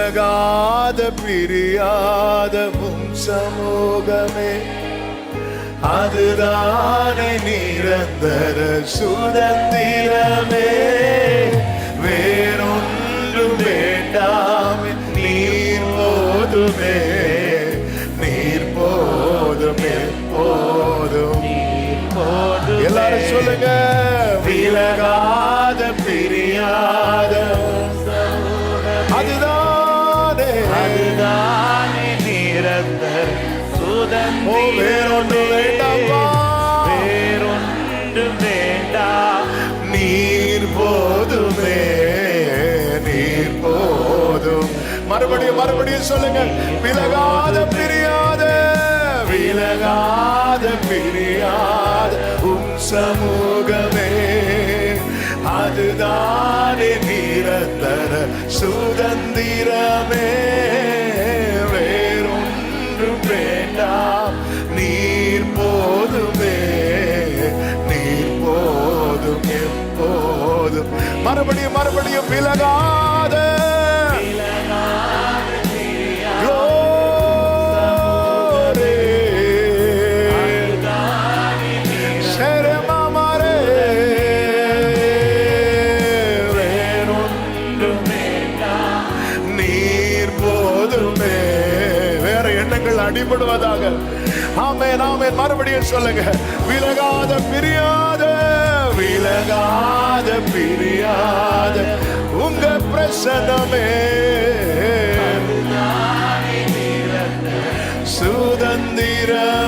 விலகாத பிரியாத உம் சமூகமே அதுதானே நிரந்தர சுதந்திரமே வேறொன்றும் வேண்டாமே நீர் போதுமே நீர் போதுமே போதும் எல்லாரும் சொல்லுங்க விலகாத பிரியாத வேறொன்று வேண்டாமா வேறொன்று வேண்டாம் நீர் போதுமே நீர் போதும். மறுபடியும் மறுபடியும் சொல்லுங்க. விலகாத பிரியாத விலகாத பிரியாத உம் சமூகமே. அதுதானே நிரந்தர சுதந்திரமே. விலகாத. நீர் போதுமே. எண்ணங்கள் அடிபடுவதாக. ஆமே நாமே மறுபடியும் சொல்லுங்க. விலகாத பிரியாத. விலகாத பிரியாத பிரசனமே சுதந்திரமே.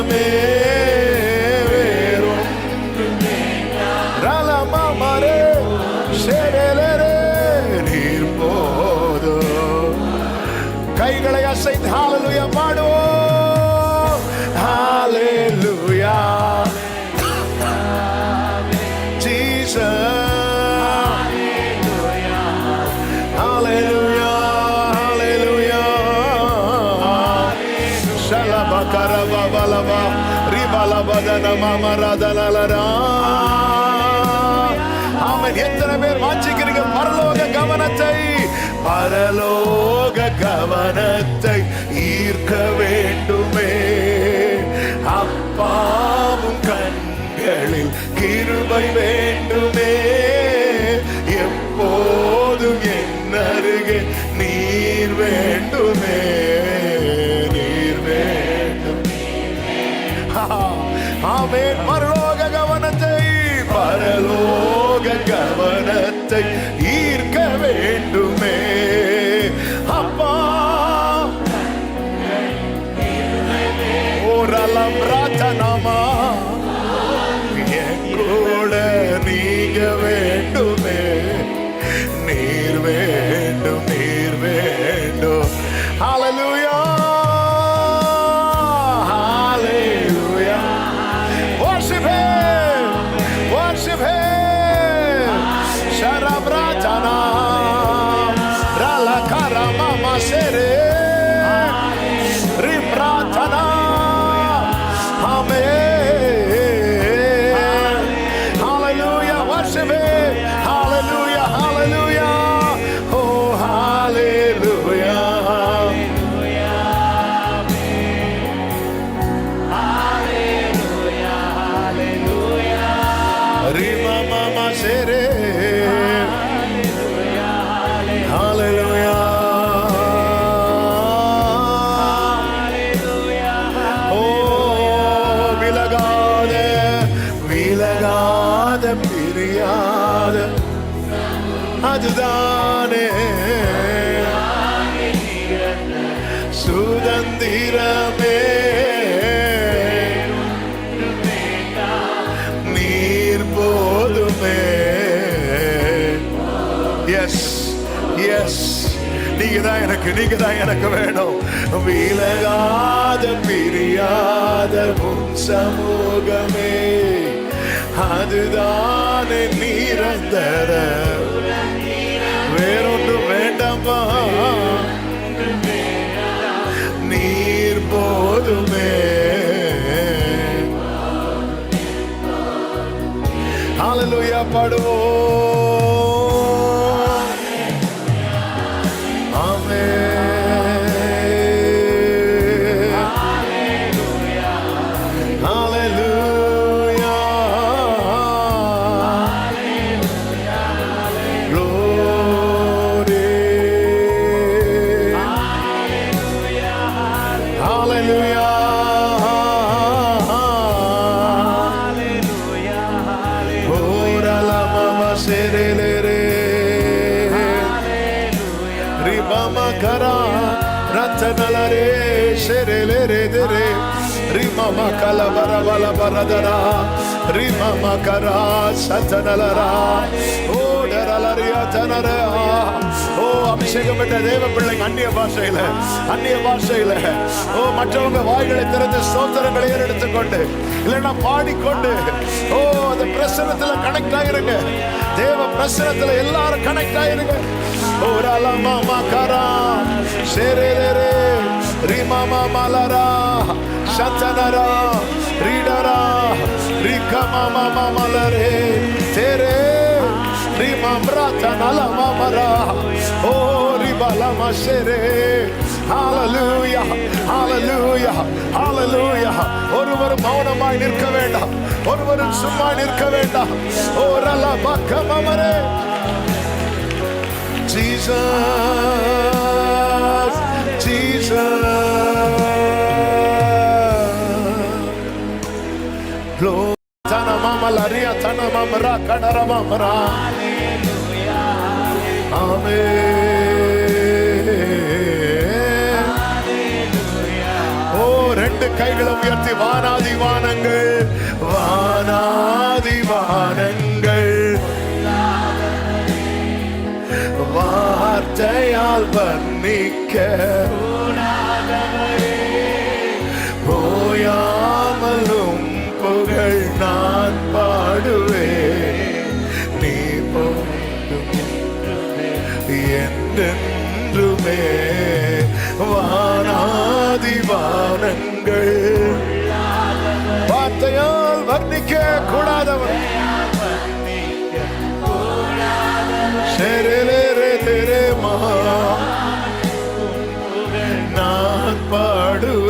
ஷலபகரப பலப ரிபலபதன மமரதலலரா ஆமென் எத்தனை பேர் வாஞ்சிக்கிறீங்க? பரலோக கவனத்தை பரலோக கவனத்தை ஈர்க்க வேண்டுமே. அப்பாவும் கண்களில் கிருபை வேண்டுமே கவனத்தை சுதந்திரமே நீர் போதுமே. எஸ் எஸ் நீங்க தான் எனக்கு நீங்க தான் எனக்கு வேணும். விலகாத பிரியாத உன் சமூகமே. அதுதான் நிரந்தர. ரிமம கலபர பல பரதரா ரிமம கரா சத்தனலரா ஓ டரலரியா தனரா ஓ அபிஷேகம் தேவ பிள்ளைங்க அந்நிய பாஷையில அந்நிய பாஷையில. ஓ மற்றவங்க வாய்களை திறந்து ஸ்தோத்திரங்களை ஏறெடுத்துக்கொண்டு இல்லைன்னா பாடிக்கொண்டு. ஓ அந்த பிரசனத்துல கனெக்ட் ஆகிருங்க தேவ பிரசனத்துல எல்லாரும் கனெக்ட் ஆகிருங்க ஓ ரலமா மகரா ரிமா ரிமமா மலரா சந்தனரா ridara rikama ரீடரா ரிகமா மலரே தேரே ரிமம்ரா நலமமரா ஓ ribala mashere ஹalleluya ஹalleluya ஹalleluya ஒருவர் மௌனமாய் நிற்க வேண்டாம். ஒருவரும் சும்மா நிற்க வேண்டாம். ஓ ரல பக்கமமரே Jesus Jesus. Glory Tana mama laria tana mama ra kadara mama ra. Amen. ஓ ரெண்டு கைகளை உயர்த்தி வானாதி வானங்கள் வானாதி வானங்கள். வார்த்தையால் வர்ணிக்க. போயாமலும் ஞானங்கள் வார்த்தையால் வர்ணிக்க கூடாதவன் ஷெரேரே நான் பாடுவேன்.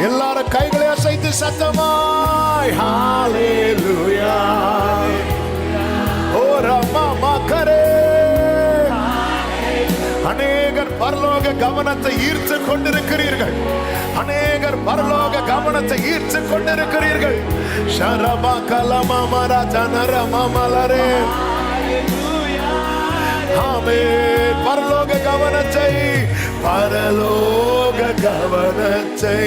எல்லாரும் கைகளை அசைத்து சத்தமாய். ஹாலே லுயா பரலோக கவனத்தை ஈர்த்து கொண்டிருக்கிறீர்கள். அநேகர் பரலோக கவனத்தை ஈர்த்து கொண்டிருக்கிறீர்கள். ஷரபா கலமா மரா ஜனரமா மலரே ஆமென் பரலோக கவனத்தை பரலோக கவனத்தை.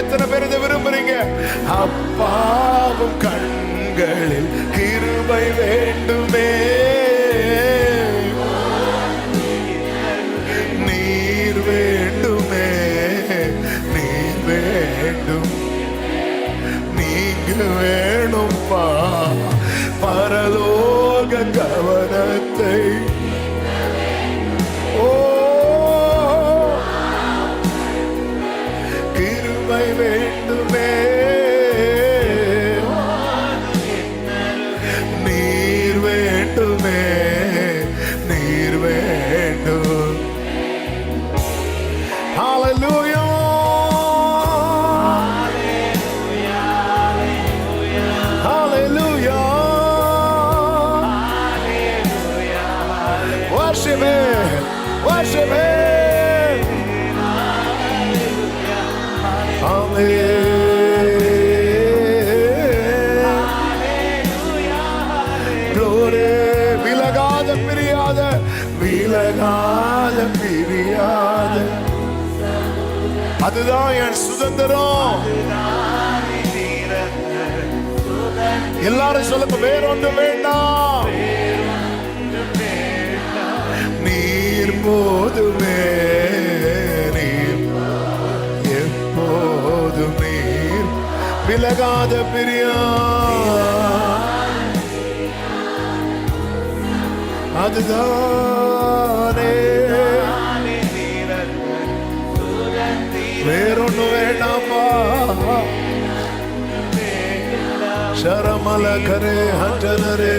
எத்தனை பேர் இதை விரும்புறீங்க? அப்பாவும் கண்களில் கிருபை வேண்டுமே ஆண்டவரே விலகாத பிரியாத விலகாத பிரியாத. அதுதான் என் சுதந்திரம். எல்லாரும் சொல்லுங்க வேறொன்று வேண்டாம். நீர் போதுமே நீர் எப்போதும் நீர் விலகாத பிரி அதுதானே வேறொன்னு வேண்டாமா? சரமல கரே ஹட்டனரே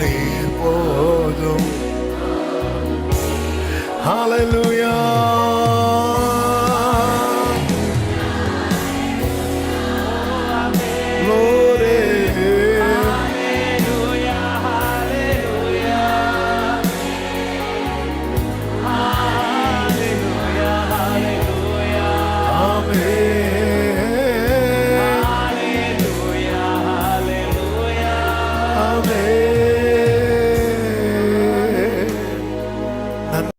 நீர் போதும். Hallelujah.